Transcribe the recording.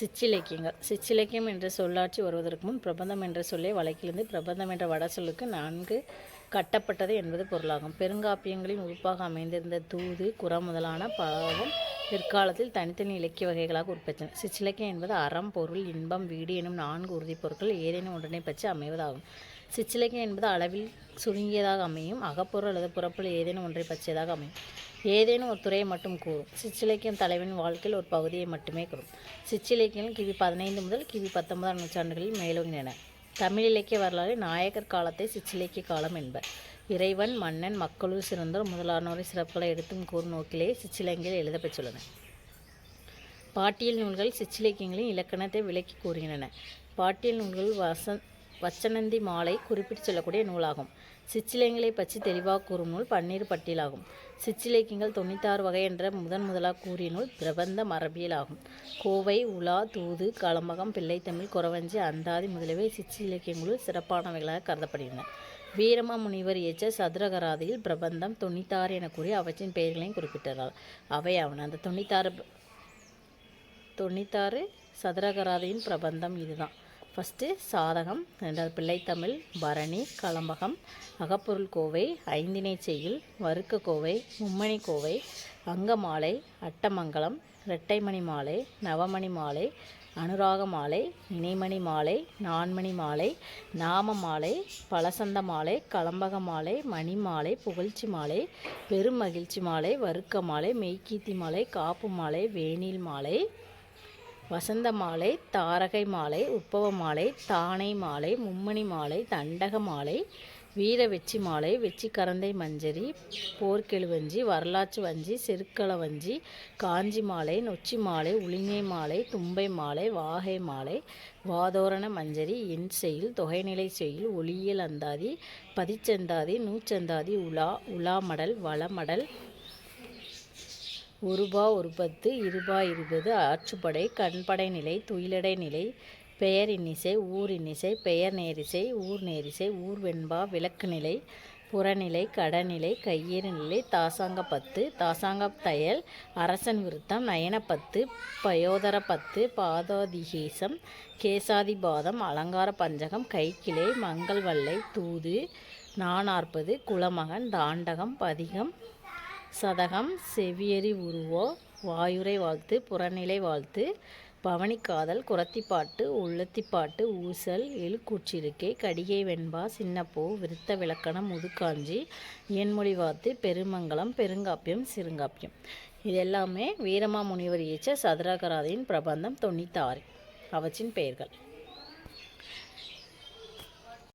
சிற்றிலக்கியங்கள் சிற்றிலக்கியம் என்ற சொல்லாட்சி வருவதற்கு முன் பிரபந்தம் என்ற சொல்லை வழக்கிலிருந்து பிரபந்தம் என்ற வட சொல்லுக்கு நான்கு கட்டப்பட்டது என்பது பொருளாகும். பெருங்காப்பியங்களின் உறுப்பாக அமைந்திருந்த தூது குற முதலான பலவும் பிற்காலத்தில் தனித்தனி இலக்கிய வகைகளாக உற்பத்தின சிற்றிலக்கியம் என்பது அறம் பொருள் இன்பம் வீடு எனும் நான்கு உறுதிப் பொருட்கள் ஏதேனும் ஒன்றினை பற்றி அமைவதாகும். சிற்றிலக்கியம் என்பது அளவில் சுருங்கியதாக அமையும் அகப்பொருள் அல்லது புறப்பொருள் ஏதேனும் ஒன்றை பற்றியதாக அமையும். ஏதேனும் ஒரு துறையை மட்டும் கூறும். சிற்றிலக்கியம் தலைவனின் வாழ்க்கையில் ஒரு பகுதியை மட்டுமே கூறும். சிற்றிலக்கியம் கிபி பதினைந்து முதல் கிபி பத்தொன்பதாம் நூற்றாண்டுகளில் மேலோங்கின தமிழ் இலக்கிய வரலாறு நாயகர் காலத்தை சிற்றிலக்கிய காலம் என்பர். இறைவன் மன்னன் மக்களுள் சிறந்தோர் முதலானோரை சிறப்புகளை எடுத்தும் கூறும் நோக்கிலே சிற்றிலங்கியில் எழுதப்பெற்றுள்ளன பாட்டியல் நூல்கள் சிற்றிலக்கியங்களின் இலக்கணத்தை விளக்கி கூறுகின்றன. பாட்டியல் நூல்கள் வசந்த் வச்சனந்தி மாலை குறிப்பிட்டு சொல்லக்கூடிய நூலாகும். சிற்றிலக்கியங்களை பற்றி தெளிவாக கூறும் நூல் பன்னீர் பட்டியலாகும். சிற்றிலக்கியங்கள் தொண்ணூத்தாறு வகை என்ற முதன் முதலாக கூறிய நூல் பிரபந்த மரபியல் ஆகும் கோவை உலா தூது களம்பகம் பிள்ளைத்தமிழ் குறவஞ்சி அந்தாதி முதலியவை சிற்றிலக்கியங்களுள் சிறப்பானவைகளாக கருதப்படுகின்றன. வீரமா முனிவர் இயற்ற சதுரகராதியில் பிரபந்தம் தொண்ணூத்தாறு என கூறி அவற்றின் பெயர்களையும் குறிப்பிட்டார். அவை அவன் அந்த தொண்ணூத்தாறு தொண்ணூத்தாறு சதுரகராதியின் பிரபந்தம் இதுதான். ஃபஸ்ட்டு சாதகம் ரெண்டாவது பிள்ளைத்தமிழ் பரணி களம்பகம் அகப்பொருள் கோவை ஐந்தினை செய்யுள் வறுக்க கோவை மும்மணி கோவை அங்கமாலை அட்டமங்கலம் இரட்டைமணி மாலை நவமணி மாலை அனுராக மாலை இணைமணி மாலை நான்மணி மாலை நாம மாலை பலசந்த மாலை களம்பக மாலை மணி மாலை புகழ்ச்சி மாலை பெரும் மகிழ்ச்சி மாலை வறுக்க மாலை மெய்க்கீத்தி மாலை காப்பு மாலை வேணில் மாலை வசந்த மாலை தாரகை மாலை உப்பவ மாலை தானை மாலை மும்மணி மாலை தண்டக மாலை வீர வெச்சி மாலை வெச்சி கரந்தை மஞ்சரி போர்க்கெழுவஞ்சி வரலாற்று வஞ்சி செருக்கள வஞ்சி காஞ்சி மாலை நொச்சி மாலை உளிங்கை மாலை தும்பை மாலை வாகை மாலை வாதோரண மஞ்சரி இன் செயல் தொகைநிலை செயல் ஒளியியல் அந்தாதி பதிச்சந்தாதி நூச்சந்தாதி உலா உலாமடல் வளமடல் ஒருபா ஒரு பத்து இருபா இருபது ஆற்றுப்படை கண்படை நிலை துயிலடை நிலை பெயர் இன்னிசை ஊர் இன்னிசை பெயர் நேரிசை ஊர் நேரிசை ஊர் வெண்பா விளக்கு நிலை புறநிலை கடநிலை கையேறு நிலை தாசாங்க பத்து தாசாங்க தையல் அரசன் விருத்தம் நயனப்பத்து பயோதர பத்து பாதாதிகேசம் கேசாதிபாதம் அலங்கார பஞ்சகம் கைக்கிளை மங்கள்வல்லை தூது நானாற்பது குலமகன் தாண்டகம் பதிகம் சதகம் செவியறி உருவோ வாயுரை வாழ்த்து புறநிலை வாழ்த்து பவனிக்காதல் குரத்திப்பாட்டு உள்ளத்திப்பாட்டு ஊசல் எழுக்கூற்றிருக்கை கடிகை வெண்பா சின்னப்பூ விருத்த விளக்கணம் முதுக்காஞ்சி இயன்மொழி வாத்து பெருமங்கலம் பெருங்காப்பியம் சிறுங்காப்பியம். இது எல்லாமே வீரமா முனிவர் இயற்ற சதுராகராதியின் பிரபந்தம் தொண்ணூத்தாறு. அவற்றின் பெயர்கள்.